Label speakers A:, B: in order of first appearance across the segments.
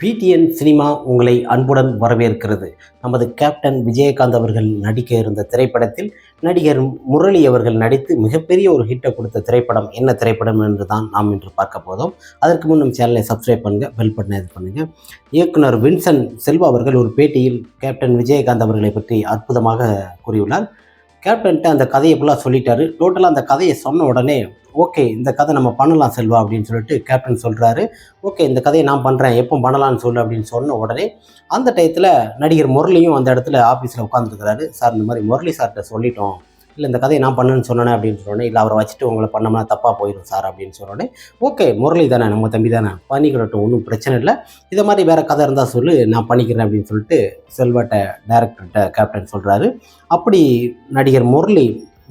A: PTN cinema உங்களை அன்புடன் வரவேற்கிறது. நமது கேப்டன் விஜயகாந்த் அவர்கள் நடிக்க இருந்த திரைப்படத்தில் நடிகர் முரளி அவர்கள் நடித்து மிகப்பெரிய ஒரு ஹிட்டை கொடுத்த திரைப்படம் என்ன திரைப்படம் என்று தான் நாம் இன்று பார்க்க போதும் அதற்கு முன் நம்ம சேனலை சப்ஸ்கிரைப் பண்ணுங்கள் பெல் பட்டனை இது பண்ணுங்கள் இயக்குனர் வின்சன் செல்வா அவர்கள் ஒரு பேட்டியில் கேப்டன் விஜயகாந்த் அவர்களை பற்றி அற்புதமாக கூறியுள்ளார். கேப்டன்ட்ட அந்த கதையை ஃபுல்லாக சொல்லிட்டாரு. டோட்டலாக அந்த கதையை சொன்ன உடனே ஓகே இந்த கதை நம்ம பண்ணலாம் செல்வா அப்படின்னு சொல்லிட்டு கேப்டன் சொல்கிறாரு ஓகே இந்த கதையை நான் பண்ணுறேன் எப்போ பண்ணலாம்னு சொல்லு அப்படின்னு சொன்ன உடனே அந்த டயத்தில் நடிகர் முரளியும் அந்த இடத்துல ஆஃபீஸில் உட்காந்துருக்கிறாரு சார் இந்த மாதிரி முரளி சார்கிட்ட சொல்லிட்டோம். இல்லை இந்த கதையை நான் பண்ணுன்னு சொன்னேன் அப்படின்னு சொன்னோடனே இல்லை அவரை வச்சுட்டு உங்களை பண்ணோம்னா தப்பாக போயிடும் சார் அப்படின்னு சொன்னோடனே ஓகே முரளி தானே நம்ம தம்பி தானே பண்ணிக்கிடட்டும் ஒன்றும் பிரச்சனை இல்லை. இதை மாதிரி வேறு கதை இருந்தால் சொல்லு நான் பண்ணிக்கிறேன் அப்படின்னு சொல்லிட்டு செல்வாட்ட டேரக்டர்கிட்ட கேப்டன் சொல்கிறாரு அப்படி நடிகர் முரளி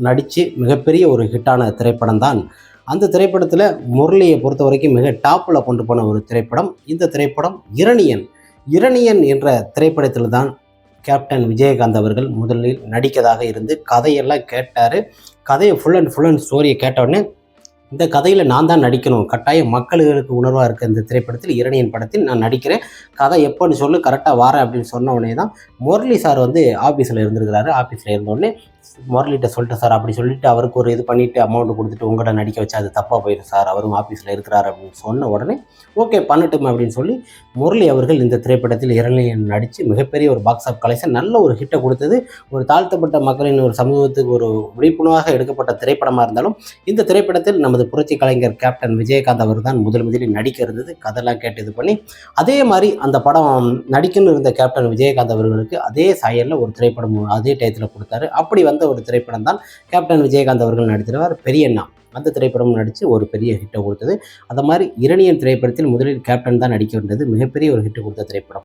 A: நடித்து மிகப்பெரிய ஒரு ஹிட்டான திரைப்படம் தான். அந்த திரைப்படத்தில் முரளியை பொறுத்த வரைக்கும் மிக டாப்பில் கொண்டு போன ஒரு திரைப்படம். இந்த திரைப்படம் இரணியன். இரணியன் என்ற திரைப்படத்தில் தான் கேப்டன் விஜயகாந்த் அவர்கள் முதலில் நடிக்கதாக இருந்து கதையெல்லாம் கேட்டார். கதையை ஃபுல் அண்ட் ஃபுல் அண்ட் ஸ்டோரியை கேட்ட உடனே இந்த கதையில் நான் தான் நடிக்கணும். கட்டாயம் மக்களுக்கு உணர்வாக இருக்க இந்த திரைப்படத்தில் இரணியன் படத்தில் நான் நடிக்கிறேன். கதை எப்போன்னு சொல்லு கரெக்டாக வரேன் அப்படின்னு சொன்ன உடனே தான் முரளி சார் வந்து ஆஃபீஸில் இருந்திருக்கிறாரு. ஆஃபீஸில் இருந்தோடனே முரளிகிட்ட சொல்லிட்டேன் சார். அப்படி சொல்லிட்டு அவருக்கு ஒரு இது பண்ணிவிட்டு அமௌண்ட் கொடுத்துட்டு உங்கள்கிட்ட நடிக்க வச்சா அது தப்பாக போயிடும் சார். அவரும் ஆஃபீஸில் இருக்கிறார் அப்படின்னு சொன்ன உடனே ஓகே பண்ணட்டும் அப்படின்னு சொல்லி முரளி அவர்கள் இந்த திரைப்படத்தில் இரணியன் நடித்து மிகப்பெரிய ஒரு பாக்ஸ் ஆஃப் கலெக்ஷன் நல்ல ஒரு ஹிட்டை கொடுத்தது. ஒரு தாழ்த்தப்பட்ட மக்களின் ஒரு சமூகத்துக்கு ஒரு விழிப்புணர்வாக எடுக்கப்பட்ட திரைப்படமாக இருந்தாலும் இந்த திரைப்படத்தில் நம்ம நமது புரட்சி கலைஞர் கேப்டன் விஜயகாந்த் அவர் தான் முதல் முதலில் நடிக்க இருந்தது கதெல்லாம் கேட்டு இது பண்ணி அதே மாதிரி அந்த படம் நடிக்கணும் இருந்த கேப்டன் விஜயகாந்த் அவர்களுக்கு அதே சாயலில் ஒரு திரைப்படம் அதே டயத்தில் கொடுத்தாரு. அப்படி வந்த ஒரு திரைப்படம் தான் கேப்டன் விஜயகாந்த் அவர்கள் நடித்திருவார். பெரியண்ணா. அந்த திரைப்படம் நடித்து ஒரு பெரிய ஹிட்டை கொடுத்தது. அந்த மாதிரி இரணியன் திரைப்படத்தில் முதலில் கேப்டன் தான் நடிக்க வேண்டியது மிகப்பெரிய ஒரு ஹிட் கொடுத்த திரைப்படம்.